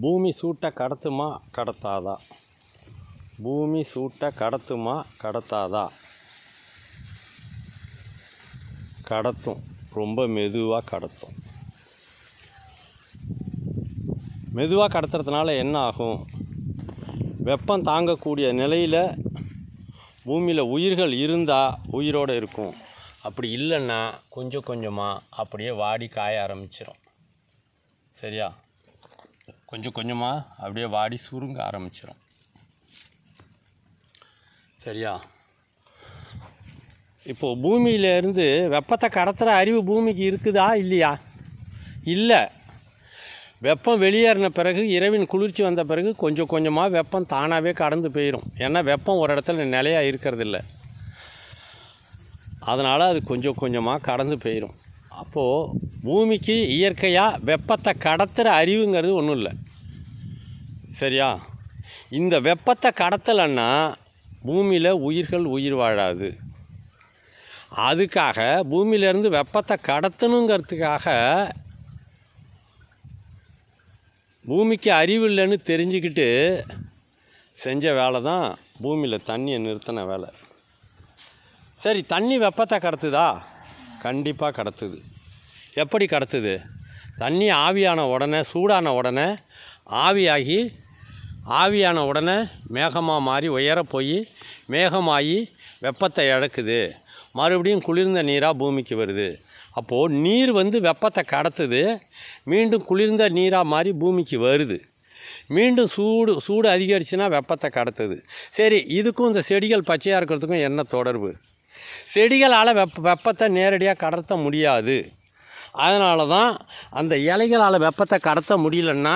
பூமி சூட்டை கடத்துமா கடத்தாதா? பூமி சூட்டை கடத்துமா கடத்தாதா? கடத்தும். ரொம்ப மெதுவாக கடத்தும். மெதுவாக கடத்துறதுனால என்ன ஆகும்? வெப்பம் தாங்கக்கூடிய நிலையில் பூமியில் உயிர்கள் இருந்தால் உயிரோடு இருக்கும். அப்படி இல்லைன்னா கொஞ்சம் கொஞ்சமாக அப்படியே வாடி காய ஆரம்பிச்சிடும் சரியா? கொஞ்சம் கொஞ்சமாக அப்படியே வாடி சுருங்க ஆரம்பிச்சிடும் சரியா? இப்போது பூமியிலேருந்து வெப்பத்தை கடத்துகிற அறிவு பூமிக்கு இருக்குதா இல்லையா? இல்லை. வெப்பம் வெளியேறின பிறகு இரவின் குளிர்ச்சி வந்த பிறகு கொஞ்சம் கொஞ்சமாக வெப்பம் தானாகவே கடந்து போயிடும் ஏன்னா வெப்பம் ஒரு இடத்துல நிலையாக இருக்கிறதில்ல. அதனால் அது கொஞ்சம் கொஞ்சமாக கடந்து போயிடும் அப்போது பூமிக்கு இயற்கையாக வெப்பத்தை கடத்துகிற அறிவுங்கிறது ஒன்றும் இல்லை. சரியா? இந்த வெப்பத்தை கடத்தலைன்னா பூமியில் உயிர்கள் உயிர் வாழாது. அதுக்காக பூமியிலேருந்து வெப்பத்தை கடத்தணுங்கிறதுக்காக பூமிக்கு அறிவு இல்லைன்னு தெரிஞ்சுக்கிட்டு செஞ்ச வேலை தான் பூமியில் தண்ணியை நிறுத்தின வேலை. சரி தண்ணி வெப்பத்தை கடத்துதா? கண்டிப்பாக கடத்துது. எப்படி கடத்துது? தண்ணி ஆவியான உடனே சூடான உடனே ஆவியாகி ஆவியான உடனே மேகமாக மாறி உயர போய் மேகமாகி வெப்பத்தை இழக்குது. மறுபடியும் குளிர்ந்த நீராக பூமிக்கு வருது. அப்போது நீர் வந்து வெப்பத்தை கடத்துது. மீண்டும் குளிர்ந்த நீராக மாறி பூமிக்கு வருது. மீண்டும் சூடு சூடு அதிகரிச்சுன்னா வெப்பத்தை கடத்துது. சரி இதுக்கும் இந்த செடிகள் பச்சையாக இருக்கிறதுக்கும் என்ன தொடர்பு? செடிகளால் வெப்ப வெப்பத்தை நேரடியாக கடத்த முடியாது. அதனால தான் அந்த இலைகளால் வெப்பத்தை கடத்த முடியலன்னா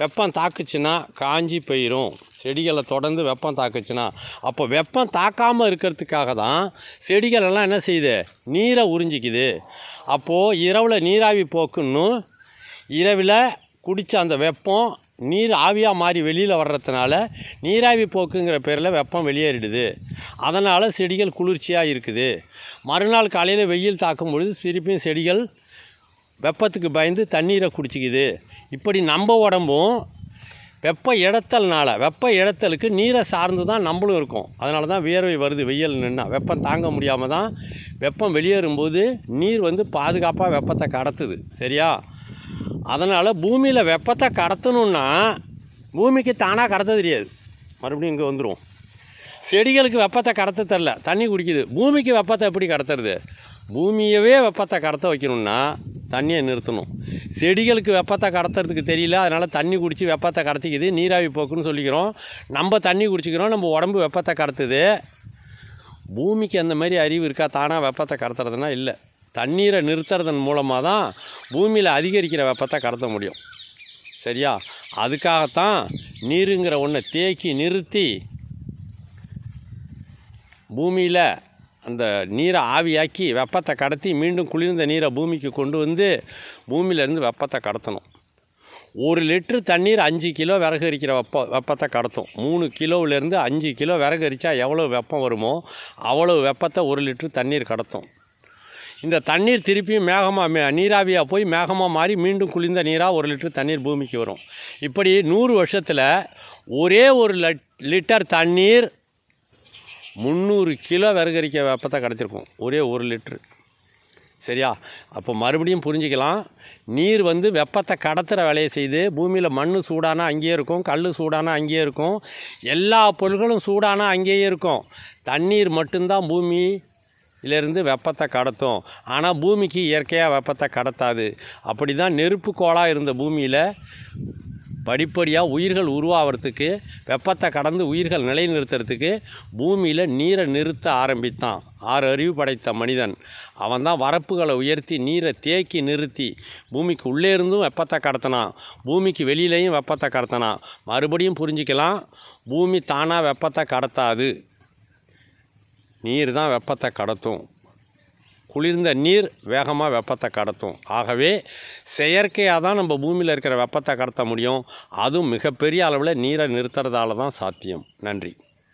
வெப்பம் தாக்குச்சுன்னா காஞ்சி போயிடும் செடிகளை தொடர்ந்து வெப்பம் தாக்குச்சுன்னா. அப்போ வெப்பம் தாக்காமல் இருக்கிறதுக்காக தான் செடிகள் எல்லாம் என்ன செய்யுது? நீரை உறிஞ்சிக்குது. அப்போது இரவில் நீராவி போக்குன்னு இரவில் குடித்த அந்த வெப்பம் நீர் ஆவியாக மாறி வெளியில் வர்றதுனால நீராவி போக்குங்கிற பேரில் வெப்பம் வெளியேறிடுது. அதனால் செடிகள் குளிர்ச்சியாக இருக்குது. மறுநாள் காலையில் வெயில் தாக்கும் பொழுது திருப்பியும் செடிகள் வெப்பத்துக்கு பயந்து தண்ணீரை குடிச்சிக்குது. இப்படி நம்ம உடம்பும் வெப்ப இடத்தல்னால வெப்ப இடத்தலுக்கு நீரை சார்ந்து தான் நம்மளும் இருக்கும். அதனால தான் வியர்வை வருது வெயில் நின்னா. வெப்பம் தாங்க முடியாமல் தான் வெப்பம் வெளியேறும்போது நீர் வந்து பாதுகாப்பாக வெப்பத்தை கடத்துது. சரியா? அதனால் பூமியில் வெப்பத்தை கடத்தணுன்னா பூமிக்கு தானாக கடத்த தெரியாது. மறுபடியும் இங்கே வந்துடும் செடிகளுக்கு வெப்பத்தை கடத்த தெரில தண்ணி குடிக்குது. பூமிக்கு வெப்பத்தை எப்படி கடத்துறது? பூமியவே வெப்பத்தை கடத்த வைக்கணும்னா தண்ணியை நிறுத்தணும். செடிகளுக்கு வெப்பத்தை கடத்துறதுக்கு தெரியல. அதனால் தண்ணி குடித்து வெப்பத்தை கடத்திக்குது. நீராவி போக்குன்னு சொல்லிக்கிறோம். நம்ம தண்ணி குடிச்சிக்கிறோம். நம்ம உடம்பு வெப்பத்தை கடத்துது. பூமிக்கு அந்த மாதிரி அறிவு இருக்கா? தானாக வெப்பத்தை கடத்துறதுனா இல்லை. தண்ணீரை நிறுத்துறதன் மூலமாக தான் பூமியில் அதிகரிக்கிற வெப்பத்தை கடத்த முடியும். சரியா? அதுக்காகத்தான் நீருங்கிற ஒன்றை தேக்கி நிறுத்தி பூமியில் அந்த நீரை ஆவியாக்கி வெப்பத்தை கடத்தி மீண்டும் குளிர்ந்த நீரை பூமிக்கு கொண்டு வந்து பூமியிலேருந்து வெப்பத்தை கடத்தணும். ஒரு லிட்ரு தண்ணீர் அஞ்சு கிலோ விறகு எரிக்கிற வெப்ப வெப்பத்தை கடத்தும். மூணு கிலோவிலேருந்து அஞ்சு கிலோ விறகு எரிச்சா எவ்வளோ வெப்பம் வருமோ அவ்வளோ வெப்பத்தை ஒரு லிட்ரு தண்ணீர் கடத்தும். இந்த தண்ணீர் திருப்பியும் மேகமாக மே நீராவியாக போய் மேகமாக மாறி மீண்டும் குளிர்ந்த நீராக ஒரு லிட்டர் தண்ணீர் பூமிக்கு வரும். இப்படி நூறு வருஷத்தில் ஒரே ஒரு லிட்டர் தண்ணீர் முந்நூறு கிலோ விறகரிக்க வெப்பத்தை கிடச்சிருக்கும் ஒரே ஒரு லிட்ரு சரியா? அப்போ மறுபடியும் புரிஞ்சுக்கலாம். நீர் வந்து வெப்பத்தை கடத்துகிற வேலையை செய்து பூமியில் மண் சூடானா அங்கேயே இருக்கும் கல் சூடானா அங்கேயே இருக்கும் எல்லா பொருள்களும் சூடானா அங்கேயே இருக்கும். தண்ணீர் மட்டும்தான் பூமி இதிலிருந்து வெப்பத்தை கடத்தும். ஆனால் பூமிக்கு இயற்கையாக வெப்பத்தை கடத்தாது. அப்படி தான் நெருப்பு கோளாக இருந்த பூமியில் படிப்படியாக உயிர்கள் உருவாகிறதுக்கு வெப்பத்தை கடந்து உயிர்கள் நிலைநிறுத்துறதுக்கு பூமியில் நீரை நிறுத்த ஆரம்பித்தான். ஆறு அறிவு படைத்த மனிதன். அவன் தான் வரப்புகளை உயர்த்தி நீரை தேக்கி நிறுத்தி பூமிக்கு உள்ளே இருந்தும் வெப்பத்தை கடத்தினான். பூமிக்கு வெளியிலையும் வெப்பத்தை கடத்தினான். மறுபடியும் புரிஞ்சிக்கலாம் பூமி தானாக வெப்பத்தை கடத்தாது. நீர் தான் வெப்பத்தை கடத்தும். குளிர்ந்த நீர் வேகமாக வெப்பத்தை கடத்தும். ஆகவே செயற்கையாக தான் நம்ம பூமியில் இருக்கிற வெப்பத்தை கடத்த முடியும். அதுவும் மிகப்பெரிய அளவில் நீரை நிறுத்துறதால தான் சாத்தியம். நன்றி.